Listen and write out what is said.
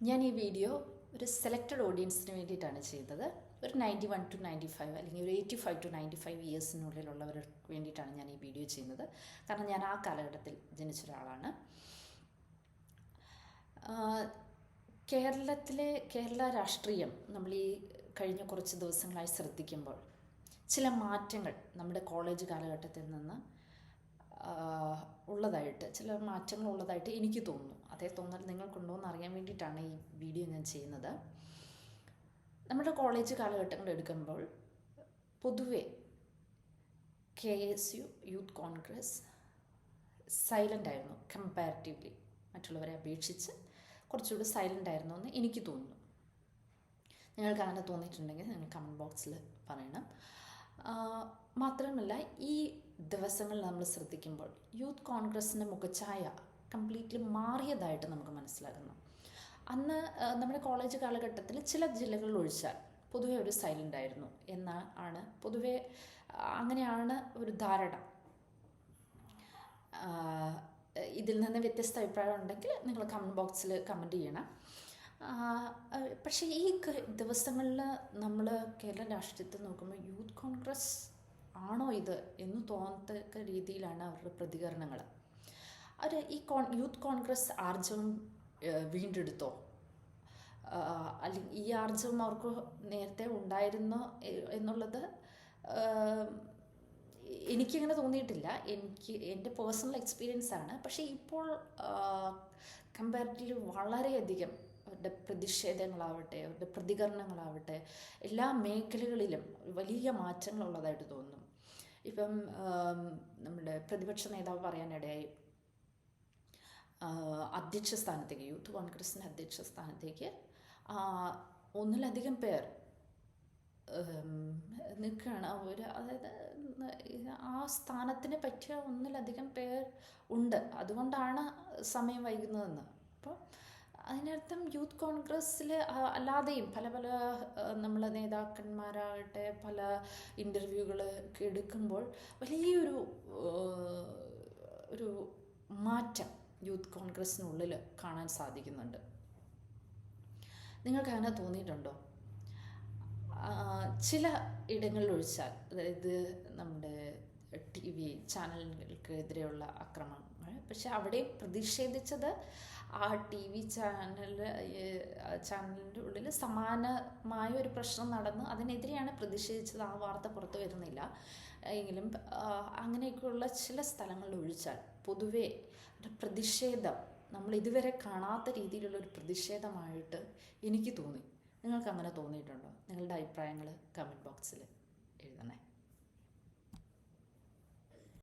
ഞാൻ ഈ വീഡിയോ ഒരു സെലക്റ്റഡ് ഓഡിയൻസിന് വേണ്ടിയിട്ടാണ് ചെയ്തത് ഒരു ninety one two ninety five അല്ലെങ്കിൽ ഒരു eighty five two ninety five ഇയേഴ്സിനുള്ളിലുള്ളവർക്ക് വേണ്ടിയിട്ടാണ് ഞാൻ ഈ വീഡിയോ ചെയ്യുന്നത്. കാരണം ഞാൻ ആ കാലഘട്ടത്തിൽ ജനിച്ച ഒരാളാണ്. കേരളത്തിലെ കേരള രാഷ്ട്രീയം നമ്മൾ ഈ കഴിഞ്ഞ കുറച്ച് ദിവസങ്ങളായി ശ്രദ്ധിക്കുമ്പോൾ ചില മാറ്റങ്ങൾ നമ്മുടെ കോളേജ് കാലഘട്ടത്തിൽ നിന്ന് ഉള്ളതായിട്ട് ചില മാറ്റങ്ങൾ ഉള്ളതായിട്ട് എനിക്ക് തോന്നുന്നു. അതേ തോന്നൽ നിങ്ങൾക്കുണ്ടോ എന്ന് അറിയാൻ വേണ്ടിയിട്ടാണ് ഈ വീഡിയോ ഞാൻ ചെയ്യുന്നത്. നമ്മുടെ കോളേജ് കാലഘട്ടങ്ങൾ എടുക്കുമ്പോൾ പൊതുവെ K S U youth Congress silent ആയിരുന്നു കമ്പാരിറ്റീവ്ലി മറ്റുള്ളവരെ അപേക്ഷിച്ച് കുറച്ചുകൂടി സൈലന്റ് ആയിരുന്നു എന്ന് എനിക്ക് തോന്നുന്നു. നിങ്ങൾക്ക് അങ്ങനെ തോന്നിയിട്ടുണ്ടെങ്കിൽ നിങ്ങൾ കമന്റ് ബോക്സിൽ പറയണം. മാത്രമല്ല ഈ ദിവസങ്ങൾ നമ്മൾ ശ്രദ്ധിക്കുമ്പോൾ യൂത്ത് കോൺഗ്രസിന്റെ മുഖഛായ കംപ്ലീറ്റ്ലി മാറിയതായിട്ട് നമുക്ക് മനസ്സിലാകുന്നു. അന്ന് നമ്മുടെ കോളേജ് കാലഘട്ടത്തിൽ ചില ജില്ലകളിൽ ഒഴിച്ചാൽ പൊതുവെ ഒരു സൈലന്റ് ആയിരുന്നു. എന്ന ആണ് പൊതുവെ അങ്ങനെയാണ് ഒരു ധാരണ. ഇതിൽ നിന്ന് വ്യത്യസ്ത അഭിപ്രായം ഉണ്ടെങ്കിൽ നിങ്ങൾ കമന്റ് ബോക്സിൽ കമന്റ് ചെയ്യണം. പക്ഷേ ഈ ദിവസങ്ങളിൽ നമ്മൾ കേരള രാഷ്ട്രീയത്തിൽ നോക്കുമ്പോൾ യൂത്ത് കോൺഗ്രസ് ആണോ ഇത് എന്ന് തോന്നത്തക്ക രീതിയിലാണ് അവരുടെ പ്രതികരണങ്ങൾ അവർ ഈ കോൺ യൂത്ത് കോൺഗ്രസ് ആർജവം വീണ്ടെടുത്തോ? അല്ലെങ്കിൽ ഈ ആർജവം അവർക്ക് നേരത്തെ ഉണ്ടായിരുന്നോ എന്നുള്ളത് എനിക്കങ്ങനെ തോന്നിയിട്ടില്ല. എനിക്ക് എന്റെ പേഴ്സണൽ എക്സ്പീരിയൻസ് ആണ് പക്ഷേ ഇപ്പോൾ കമ്പാരിറ്റീവ്ലി വളരെയധികം അവരുടെ പ്രതിഷേധങ്ങളാവട്ടെ അവരുടെ പ്രതികരണങ്ങളാവട്ടെ എല്ലാ മേഖലകളിലും വലിയ മാറ്റങ്ങളുള്ളതായിട്ട് തോന്നുന്നു ഇപ്പം നമ്മുടെ പ്രതിപക്ഷ നേതാവ് പറയാനിടയായി അധ്യക്ഷ സ്ഥാനത്തേക്ക് യൂത്ത് കോൺഗ്രസിന്റെ അധ്യക്ഷ സ്ഥാനത്തേക്ക് ഒന്നിലധികം പേർ നിൽക്കുകയാണ്. ഒരു അതായത് ആ സ്ഥാനത്തിനെ പറ്റിയ ഒന്നിലധികം പേർ ഉണ്ട്. അതുകൊണ്ടാണ് സമയം വൈകുന്നതെന്ന്. അപ്പോൾ അതിനർത്ഥം യൂത്ത് കോൺഗ്രസ്സിൽ അല്ലാതെയും പല പല നമ്മളെ നേതാക്കന്മാരാകട്ടെ പല ഇന്റർവ്യൂകൾ എടുക്കുമ്പോൾ വലിയൊരു ഒരു മാറ്റം യൂത്ത് കോൺഗ്രസ്സിനുള്ളിൽ കാണാൻ സാധിക്കുന്നുണ്ട്. നിങ്ങൾക്ക് അങ്ങനെ തോന്നിയിട്ടുണ്ടോ? ചില ഇടങ്ങളിൽ ഒഴിച്ചാൽ അതായത് നമ്മുടെ ടി വി ചാനലുകൾക്കെതിരെയുള്ള ആക്രമണങ്ങൾ പക്ഷെ അവിടെ പ്രതിഷേധിച്ചത് ആ ടി വി ചാനൽ ചാനലിന്റെ ഉള്ളിൽ സമാനമായ ഒരു പ്രശ്നം നടന്നു അതിനെതിരെയാണ് പ്രതിഷേധിച്ചത്. ആ വാർത്ത പുറത്തു വരുന്നില്ല. എങ്കിലും അങ്ങനെയൊക്കെയുള്ള ചില സ്ഥലങ്ങളിൽ ഒഴിച്ചാൽ പൊതുവെ പ്രതിഷേധം നമ്മൾ ഇതുവരെ കാണാത്ത രീതിയിലുള്ള ഒരു പ്രതിഷേധമായിട്ട് എനിക്ക് തോന്നി. നിങ്ങൾക്ക് അങ്ങനെ തോന്നിയിട്ടുണ്ടോ? നിങ്ങളുടെ അഭിപ്രായങ്ങൾ കമന്റ് ബോക്സിൽ എഴുതണേ.